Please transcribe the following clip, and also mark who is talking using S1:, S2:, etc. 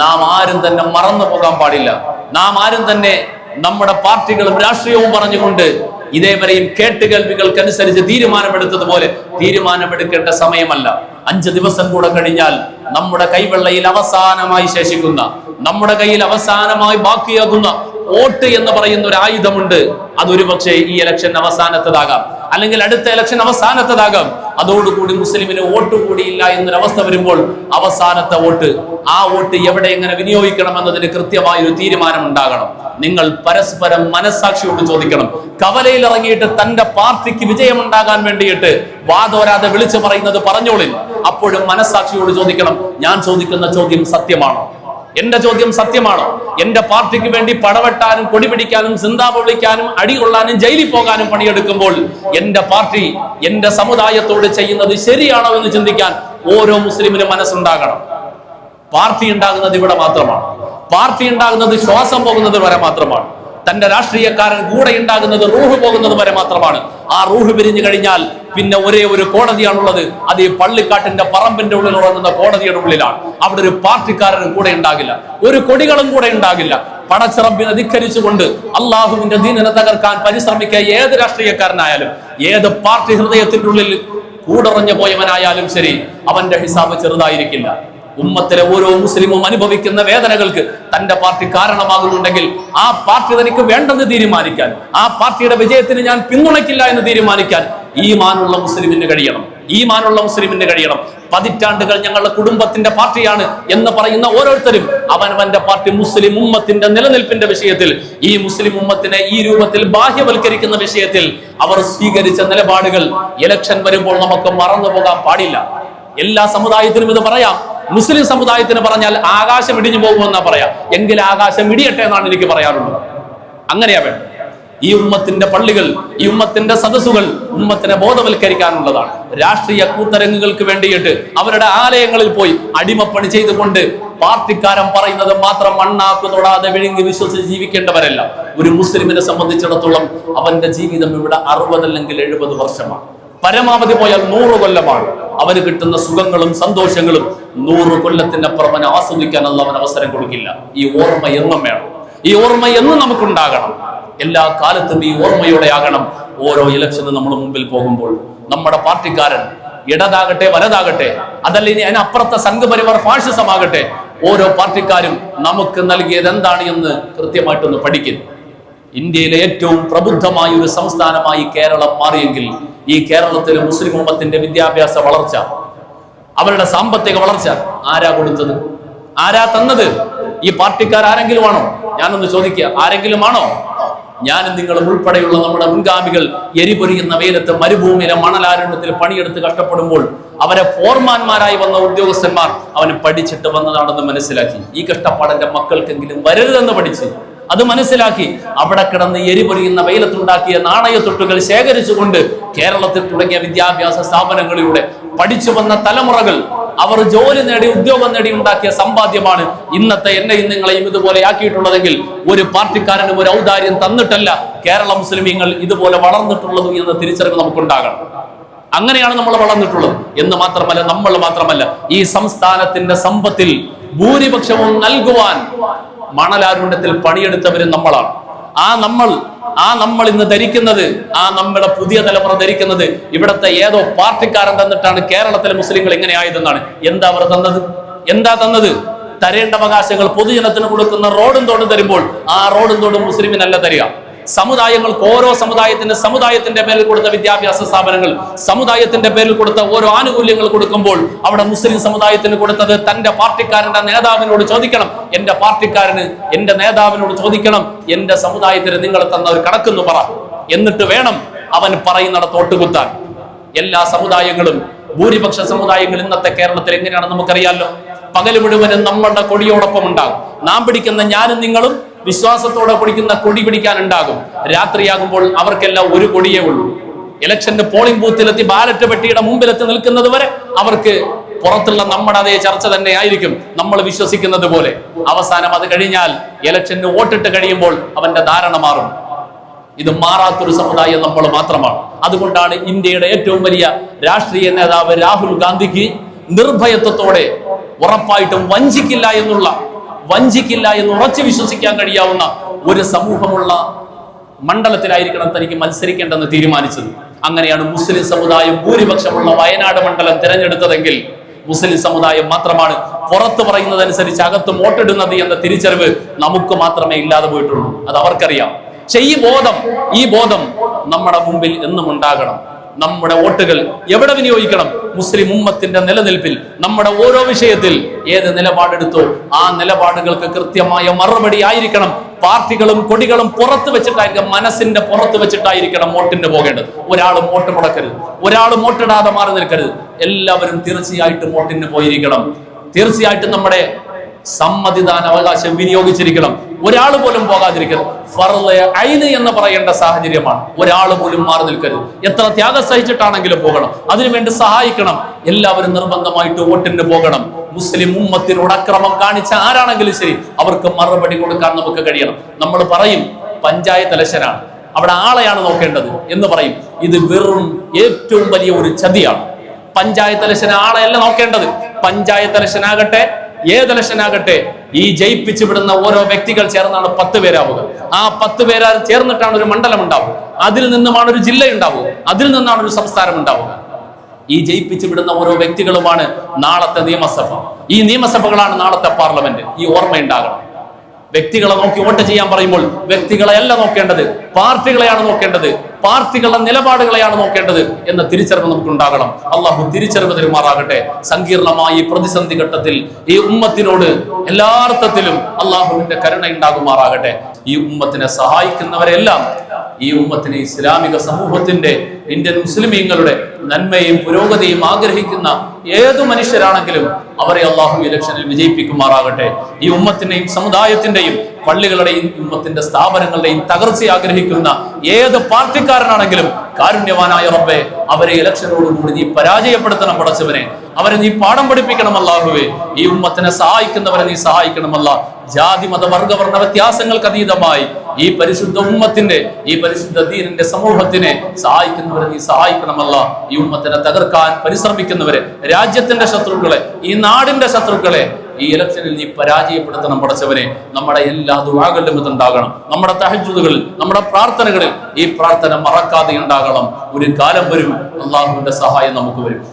S1: നാം ആരും തന്നെ മറന്നു പോകാൻ പാടില്ല. നാം ആരും തന്നെ നമ്മുടെ പാർട്ടികളും രാഷ്ട്രീയവും പറഞ്ഞുകൊണ്ട് ഇതേവരെയും കേട്ടുകേൾവികൾക്കനുസരിച്ച് തീരുമാനമെടുത്തതുപോലെ തീരുമാനമെടുക്കേണ്ട സമയമല്ല. അഞ്ച് ദിവസം കൂടെ കഴിഞ്ഞാൽ നമ്മുടെ കൈവെള്ളയിൽ അവസാനമായി ശേഷിക്കുന്ന നമ്മുടെ കയ്യിൽ അവസാനമായി ബാക്കിയാകുന്ന വോട്ട് എന്ന് പറയുന്ന ഒരു ആയുധമുണ്ട്. അതൊരു പക്ഷേ ഈ ഇലക്ഷൻ അവസാനത്തതാകാം. അല്ലെങ്കിൽ അടുത്ത ഇലക്ഷൻ അവസാനത്തതാകാം. അതോടുകൂടി മുസ്ലിമിന് വോട്ട് കൂടിയില്ല എന്നൊരവസ്ഥ വരുമ്പോൾ അവസാനത്തെ വോട്ട് ആ വോട്ട് എവിടെ എങ്ങനെ വിനിയോഗിക്കണം എന്നതിന് കൃത്യമായ ഒരു തീരുമാനം ഉണ്ടാകണം നിങ്ങൾ പരസ്പരം മനസ്സാക്ഷിയോട് ചോദിക്കണം. കവലയിൽ ഇറങ്ങിയിട്ട് തന്റെ പാർട്ടിക്ക് വിജയമുണ്ടാകാൻ വേണ്ടിയിട്ട് വാതോരാതെ വിളിച്ചു പറയുന്നത് പറഞ്ഞോളിൽ അപ്പോഴും മനസ്സാക്ഷിയോട് ചോദിക്കണം ഞാൻ ചോദിക്കുന്ന ചോദ്യം സത്യമാണോ? എന്റെ ചോദ്യം സത്യമാണോ? എന്റെ പാർട്ടിക്ക് വേണ്ടി പടവെട്ടാനും കൊടി പിടിക്കാനും സിന്താപ വിളിക്കാനും അടികൊള്ളാനും ജയിലിൽ പോകാനും പണിയെടുക്കുമ്പോൾ എന്റെ പാർട്ടി എന്റെ സമുദായത്തോട് ചെയ്യുന്നത് ശരിയാണോ എന്ന് ചിന്തിക്കാൻ ഓരോ മുസ്ലിമിനും മനസ്സുണ്ടാകണം. പാർട്ടി ഉണ്ടാകുന്നത് ഇവിടെ മാത്രമാണ്. പാർട്ടി ഉണ്ടാകുന്നത് ശ്വാസം പോകുന്നത് വരെ മാത്രമാണ്. തന്റെ രാഷ്ട്രീയക്കാരൻ കൂടെ ഉണ്ടാകുന്നത് റൂഹ് പോകുന്നത് വരെ മാത്രമാണ്. ആ റൂഹ് പിരിഞ്ഞു കഴിഞ്ഞാൽ പിന്നെ ഒരേ ഒരു കോടതിയാണുള്ളത്. അത് ഈ പള്ളിക്കാട്ടിന്റെ പറമ്പിന്റെ ഉള്ളിൽ ഉറങ്ങുന്ന കോടതിയുടെ ഉള്ളിലാണ്. അവിടെ ഒരു പാർട്ടിക്കാരനും കൂടെ ഉണ്ടാകില്ല. ഒരു കൊടികളും കൂടെ ഉണ്ടാകില്ല. പടച്ചിറമ്പിനെ ധിക്കരിച്ചുകൊണ്ട് അള്ളാഹുവിന്റെ ദീനനെ തകർക്കാൻ പരിശ്രമിക്കുക ഏത് രാഷ്ട്രീയക്കാരനായാലും ഏത് പാർട്ടി ഹൃദയത്തിന്റെ ഉള്ളിൽ കൂടറഞ്ഞു പോയവനായാലും ശരി അവന്റെ ഹിസാബ് ചെറുതായിരിക്കില്ല. ഉമ്മത്തിലെ ഓരോ മുസ്ലിമും അനുഭവിക്കുന്ന വേദനകൾക്ക് തന്റെ പാർട്ടി കാരണമാകുന്നുണ്ടെങ്കിൽ ആ പാർട്ടി തനിക്ക് വേണ്ടെന്ന് തീരുമാനിക്കാൻ ആ പാർട്ടിയുടെ വിജയത്തിന് ഞാൻ പിന്തുണയ്ക്കില്ല എന്ന് തീരുമാനിക്കാൻ ഈ മാനുള്ള മുസ്ലിമിന് കഴിയണം. ഈ മാനുള്ള മുസ്ലിമിന് കഴിയണം. പതിറ്റാണ്ടുകൾ ഞങ്ങളുടെ കുടുംബത്തിന്റെ പാർട്ടിയാണ് എന്ന് പറയുന്ന ഓരോരുത്തരും അവനവന്റെ പാർട്ടി മുസ്ലിം ഉമ്മത്തിന്റെ നിലനിൽപ്പിന്റെ വിഷയത്തിൽ ഈ മുസ്ലിം ഉമ്മത്തിനെ ഈ രൂപത്തിൽ ബാഹ്യവൽക്കരിക്കുന്ന വിഷയത്തിൽ അവർ സ്വീകരിച്ച നിലപാടുകൾ ഇലക്ഷൻ വരുമ്പോൾ നമുക്ക് മറന്നു പോകാൻ പാടില്ല. എല്ലാ സമുദായത്തിനും ഇത് പറയാം. മുസ്ലിം സമുദായത്തിന് പറഞ്ഞാൽ ആകാശം ഇടിഞ്ഞു പോകുമെന്നാ പറയാ. എങ്കിൽ ആകാശം ഇടിയട്ടെ എന്നാണ് എനിക്ക് പറയാറുള്ളത്. അങ്ങനെയാ വേണ്ടത്. ഈ ഉമ്മത്തിന്റെ പള്ളികൾ ഈ ഉമ്മത്തിന്റെ സദസ്സുകൾ ഉമ്മത്തിനെ ബോധവൽക്കരിക്കാനുള്ളതാണ്. രാഷ്ട്രീയ കൂത്തരങ്ങുകൾക്ക് വേണ്ടിയിട്ട് അവരുടെ ആലയങ്ങളിൽ പോയി അടിമപ്പണി ചെയ്തുകൊണ്ട് പാർട്ടിക്കാരൻ പറയുന്നത് മാത്രം മണ്ണാക്കു തൊടാതെ വിഴുങ്ങി വിശ്വസിച്ച് ജീവിക്കേണ്ടവരല്ല. ഒരു മുസ്ലിമിനെ സംബന്ധിച്ചിടത്തോളം അവന്റെ ജീവിതം ഇവിടെ അറുപതല്ലെങ്കിൽ എഴുപത് വർഷമാണ്. പരമാവധി പോയാൽ നൂറ് കൊല്ലമാണ്. അവന് കിട്ടുന്ന സുഖങ്ങളും സന്തോഷങ്ങളും നൂറ് കൊല്ലത്തിനപ്പുറം അവനെ ആസ്വദിക്കാൻ അല്ല അവൻ അവസരം കൊടുക്കില്ല. ഈ ഓർമ്മ എന്നും വേണം. ഈ ഓർമ്മ എന്നും നമുക്കുണ്ടാകണം. എല്ലാ കാലത്തും ഈ ഓർമ്മയോടെ ആകണം. ഓരോ ഇലക്ഷനും നമ്മൾ മുമ്പിൽ പോകുമ്പോൾ നമ്മുടെ പാർട്ടിക്കാരൻ ഇടതാകട്ടെ വലതാകട്ടെ അതല്ല ഇനി അതിനപ്പുറത്തെ സംഘപരിവാർ ഫാഷിസമാകട്ടെ ഓരോ പാർട്ടിക്കാരും നമുക്ക് നൽകിയത് എന്താണ് എന്ന് കൃത്യമായിട്ടൊന്ന് പഠിക്കുന്നു ഇന്ത്യയിലെ ഏറ്റവും പ്രബുദ്ധമായ ഒരു സംസ്ഥാനമായി കേരളം മാറിയെങ്കിൽ ഈ കേരളത്തിലെ മുസ്ലിം ഉമ്മത്തിന്റെ വിദ്യാഭ്യാസ വളർച്ച അവരുടെ സാമ്പത്തിക വളർച്ച ആരാ കൊടുത്തത്? ആരാ തന്നത്? ഈ പാർട്ടിക്കാർ ആരെങ്കിലും ആണോ? ഞാനൊന്ന് ചോദിക്കുക. ആരെങ്കിലും ആണോ? ഞാനും നിങ്ങളും ഉൾപ്പെടെയുള്ള നമ്മുടെ മുൻഗാമികൾ എരിപൊരിയുന്ന വെയിലത്ത് മരുഭൂമിയിലെ മണലാരണ്യത്തിൽ പണിയെടുത്ത് കഷ്ടപ്പെടുമ്പോൾ അവരെ ഫോർമാൻമാരായി വന്ന ഉദ്യോഗസ്ഥന്മാർ അവന് പഠിച്ചിട്ട് വന്നതാണെന്ന് മനസ്സിലാക്കി. ഈ കഷ്ടപ്പാടിന്റെ മക്കൾക്കെങ്കിലും വരരുതെന്ന് പഠിച്ച് അത് മനസ്സിലാക്കി. അവിടെ കിടന്ന് എരിപൊരിയുന്ന വെയിലത്തുണ്ടാക്കിയ നാണയത്തൊട്ടുകൾ ശേഖരിച്ചുകൊണ്ട് കേരളത്തിൽ തുടങ്ങിയ വിദ്യാഭ്യാസ സ്ഥാപനങ്ങളിലൂടെ പഠിച്ചു വന്ന തലമുറകൾ അവർ ജോലി നേടി ഉദ്യോഗം നേടി ഉണ്ടാക്കിയ സമ്പാദ്യമാണ് ഇന്നത്തെ എന്നെയും നിങ്ങളെയും ഇതുപോലെ ആക്കിയിട്ടുള്ളതെങ്കിൽ ഒരു പാർട്ടിക്കാരനും ഒരു ഔദാര്യം തന്നിട്ടല്ല കേരള മുസ്ലിമീങ്ങൾ ഇതുപോലെ വളർന്നിട്ടുള്ളത് എന്ന തിരിച്ചറിവ് നമുക്കുണ്ടാകണം. അങ്ങനെയാണ് നമ്മൾ വളർന്നിട്ടുള്ളത്. എന്ന് മാത്രമല്ല നമ്മൾ മാത്രമല്ല ഈ സംസ്ഥാനത്തിന്റെ സമ്പത്തിൽ ഭൂരിപക്ഷവും നൽകുവാൻ മണലാരുണ്യത്തിൽ പണിയെടുത്തവരും നമ്മളാണ്. ആ നമ്മൾ ആ നമ്മൾ ഇന്ന് ധരിക്കുന്നത് ആ നമ്മുടെ പുതിയ തലമുറ ധരിക്കുന്നത് ഇവിടുത്തെ ഏതോ പാർട്ടിക്കാരൻ തന്നിട്ടാണ് കേരളത്തിലെ മുസ്ലിങ്ങൾ എങ്ങനെ ആയതെന്നാണ് എന്താ അവർ തന്നത്? എന്താ തന്നത്? തരേണ്ട അവകാശങ്ങൾ പൊതുജനത്തിന് കൊടുക്കുന്ന റോഡും തോടും തരുമ്പോൾ ആ റോഡും തോടും മുസ്ലിമിനല്ല തരിക. സമുദായങ്ങൾക്ക് ഓരോ സമുദായത്തിന്റെ സമുദായത്തിന്റെ പേരിൽ കൊടുത്ത വിദ്യാഭ്യാസ സ്ഥാപനങ്ങൾ സമുദായത്തിന്റെ പേരിൽ കൊടുത്ത ഓരോ ആനുകൂല്യങ്ങൾ കൊടുക്കുമ്പോൾ അവിടെ മുസ്ലിം സമുദായത്തിന് കൊടുത്തത് തന്റെ പാർട്ടിക്കാരന്റെ നേതാവിനോട് ചോദിക്കണം. എന്റെ പാർട്ടിക്കാരന് എന്റെ നേതാവിനോട് ചോദിക്കണം. എന്റെ സമുദായത്തിന് നിങ്ങൾ തന്ന ഒരു കണക്കെന്ന് പറ. എന്നിട്ട് വേണം അവൻ പറയുന്നിടത്തോട്ട് കുത്താൻ എല്ലാ സമുദായങ്ങളും ഭൂരിപക്ഷ സമുദായങ്ങൾ ഇന്നത്തെ കേരളത്തിൽ എങ്ങനെയാണെന്ന് നമുക്കറിയാലോ. പകൽ മുഴുവനും നമ്മളുടെ കൊടിയോടൊപ്പം ഉണ്ടാകും. നാം പിടിക്കുന്ന ഞാനും നിങ്ങളും വിശ്വാസത്തോടെ പിടിക്കുന്ന കൊടി പിടിക്കാൻ ഉണ്ടാകും രാത്രിയാകുമ്പോൾ അവർക്കെല്ലാം ഒരു കൊടിയേ ഉള്ളൂ. ഇലക്ഷന്റെ പോളിംഗ് ബൂത്തിലെത്തി ബാലറ്റ് പെട്ടിയുടെ മുമ്പിലെത്തി നിൽക്കുന്നത് വരെ അവർക്ക് പുറത്തുള്ള നമ്മുടെ അതേ ചർച്ച തന്നെ ആയിരിക്കും. നമ്മൾ വിശ്വസിക്കുന്നത് പോലെ. അവസാനം അത് കഴിഞ്ഞാൽ ഇലക്ഷന് വോട്ടിട്ട് കഴിയുമ്പോൾ അവന്റെ ധാരണ മാറും. ഇത് മാറാത്തൊരു സമുദായം നമ്മൾ മാത്രമാണ്. അതുകൊണ്ടാണ് ഇന്ത്യയുടെ ഏറ്റവും വലിയ രാഷ്ട്രീയ നേതാവ് രാഹുൽ ഗാന്ധിക്ക് നിർഭയത്വത്തോടെ ഉറപ്പായിട്ടും വഞ്ചിക്കില്ല എന്നുള്ള വഞ്ചിക്കില്ല എന്ന് ഉറച്ചു വിശ്വസിക്കാൻ കഴിയാവുന്ന ഒരു സമൂഹമുള്ള മണ്ഡലത്തിലായിരിക്കണം തനിക്ക് മത്സരിക്കേണ്ടെന്ന് തീരുമാനിച്ചത്. അങ്ങനെയാണ് മുസ്ലിം സമുദായം ഭൂരിപക്ഷമുള്ള വയനാട് മണ്ഡലം തിരഞ്ഞെടുത്തതെങ്കിൽ മുസ്ലിം സമുദായം മാത്രമാണ് പുറത്ത് പറയുന്നതനുസരിച്ച് അകത്ത് വോട്ടിടുന്നത് എന്ന തിരിച്ചറിവ് നമുക്ക് മാത്രമേ ഇല്ലാതെ പോയിട്ടുള്ളൂ. അത് അവർക്കറിയാം. പക്ഷെ ഈ ബോധം ഈ ബോധം നമ്മുടെ മുമ്പിൽ എന്നും ഉണ്ടാകണം. നമ്മുടെ വോട്ടുകൾ എവിടെ വിനിയോഗിക്കണം? മുസ്ലിം ഉമ്മത്തിന്റെ നിലനിൽപ്പിൽ. നമ്മുടെ ഓരോ വിഷയത്തിൽ ഏത് നിലപാടെടുത്തോ ആ നിലപാടുകൾക്ക് കൃത്യമായ മറുപടി ആയിരിക്കണം. പാർട്ടികളും കൊടികളും പുറത്ത് വെച്ചിട്ടായിരിക്കണം മനസ്സിന്റെ പുറത്ത് വെച്ചിട്ടായിരിക്കണം വോട്ടിന് പോകേണ്ടത്. ഒരാളും വോട്ട് മുടക്കരുത്. ഒരാളും വോട്ടിടാതെ മാറി നിൽക്കരുത്. എല്ലാവരും തീർച്ചയായിട്ടും വോട്ടിന് പോയിരിക്കണം. തീർച്ചയായിട്ടും നമ്മുടെ സമ്മതിദാന അവകാശം വിനിയോഗിച്ചിരിക്കണം. ഒരാൾ പോലും പോകാതിരിക്കരുത്. ഫർൾ ഐന് എന്ന് പറയേണ്ട സാഹചര്യമാണ്. ഒരാൾ പോലും മാറി നിൽക്കരുത്. എത്ര ത്യാഗം സഹിച്ചിട്ടാണെങ്കിലും പോകണം. അതിനുവേണ്ടി സഹായിക്കണം. എല്ലാവരും നിർബന്ധമായിട്ട് വോട്ടിന് പോകണം. മുസ്ലിം ഉമ്മത്തിനോട് അക്രമം കാണിച്ച ആരാണെങ്കിലും ശരി അവർക്ക് മറുപടി കൊടുക്കാൻ നമുക്ക് കഴിയണം. നമ്മൾ പറയും പഞ്ചായത്ത് ഇലക്ഷനാണ് അവിടെ ആളെയാണ് നോക്കേണ്ടത് എന്ന് പറയും. ഇത് വെറും ഏറ്റവും വലിയ ഒരു ചതിയാണ്. പഞ്ചായത്ത് ഇലക്ഷൻ ആളെയല്ല നോക്കേണ്ടത്. പഞ്ചായത്ത് ഇലക്ഷൻ ആകട്ടെ ഏത് ഇലക്ഷൻ ഈ ജയിപ്പിച്ചു വിടുന്ന ഓരോ വ്യക്തികൾ ചേർന്നാണ് പത്ത് പേരാവുക. ആ പത്ത് പേരാ ചേർന്നിട്ടാണ് ഒരു മണ്ഡലം ഉണ്ടാവുക. അതിൽ നിന്നുമാണ് ഒരു ജില്ല ഉണ്ടാവുക. അതിൽ നിന്നാണ് ഒരു സംസ്ഥാനം ഉണ്ടാവുക. ഈ ജയിപ്പിച്ചു വിടുന്ന ഓരോ വ്യക്തികളുമാണ് നാളത്തെ നിയമസഭ. ഈ നിയമസഭകളാണ് നാളത്തെ പാർലമെന്റ്. ഈ ഓർമ്മയുണ്ടാകണം. വ്യക്തികളെ നോക്കി വോട്ട് ചെയ്യാൻ പറയുമ്പോൾ വ്യക്തികളെയല്ല നോക്കേണ്ടത് പാർട്ടികളെയാണ് നോക്കേണ്ടത് പാർട്ടികളുടെ നിലപാടുകളെയാണ് നോക്കേണ്ടത് എന്ന തിരിച്ചറിവ് നമുക്കുണ്ടാകണം. അള്ളാഹു തിരിച്ചറിവ് തരുമാറാകട്ടെ. സങ്കീർണമായ ഈ പ്രതിസന്ധി ഘട്ടത്തിൽ ഈ ഉമ്മത്തിനോട് എല്ലാർത്ഥത്തിലും അള്ളാഹുവിന്റെ കരുണ ഉണ്ടാകുമാറാകട്ടെ ഈ ഉമ്മത്തിനെ സഹായിക്കുന്നവരെല്ലാം ഈ ഉമ്മത്തിനെ ഇസ്ലാമിക സമൂഹത്തിന്റെ ഇന്ത്യൻ മുസ്ലിമീങ്ങളുടെ നന്മയും പുരോഗതിയും ആഗ്രഹിക്കുന്ന ഏതു മനുഷ്യരാണെങ്കിലും അവരെ അള്ളാഹു ഇലക്ഷനിൽ വിജയിപ്പിക്കുമാറാകട്ടെ. ഈ ഉമ്മത്തിന്റെയും സമുദായത്തിന്റെയും പള്ളികളുടെയും ഉമ്മത്തിന്റെ സ്ഥാപനങ്ങളുടെയും തകർച്ച ആഗ്രഹിക്കുന്ന ഏത് പാർട്ടിക്കാരനാണെങ്കിലും കാരുണ്യവാനായ റബ്ബെ അവരെ ഇലക്ഷനോടുകൂടി നീ പരാജയപ്പെടുത്തണം പടച്ചവനെ. അവരെ നീ പാഠം പഠിപ്പിക്കണം അല്ലാഹുവേ. ഈ ഉമ്മത്തിനെ സഹായിക്കുന്നവരെ നീ സഹായിക്കണമല്ല ജാതി മത വർഗവർണ വ്യത്യാസങ്ങൾക്ക് അതീതമായി ഈ പരിശുദ്ധ ഉമ്മത്തിന്റെ ഈ പരിശുദ്ധ ദീനിന്റെ സമൂഹത്തിനെ സഹായിക്കുന്നവരെ നീ സഹായിക്കണമല്ല ഈ ഉമ്മത്തിനെ തകർക്കാൻ പരിശ്രമിക്കുന്നവരെ രാജ്യത്തിന്റെ ശത്രുക്കളെ ഈ നാടിന്റെ ശത്രുക്കളെ ഈ ഇലക്ഷനിൽ നീ പരാജയപ്പെടുത്തണം പടച്ചവനെ. നമ്മുടെ എല്ലാ ദുവാകളിലും ഇതുണ്ടാകണം. നമ്മുടെ തഹജുദുകളിൽ നമ്മുടെ പ്രാർത്ഥനകളിൽ ഈ പ്രാർത്ഥന മറക്കാതെ ഉണ്ടാകണം. ഒരു കാലം വരും അള്ളാഹുവിന്റെ സഹായം നമുക്ക് വരും.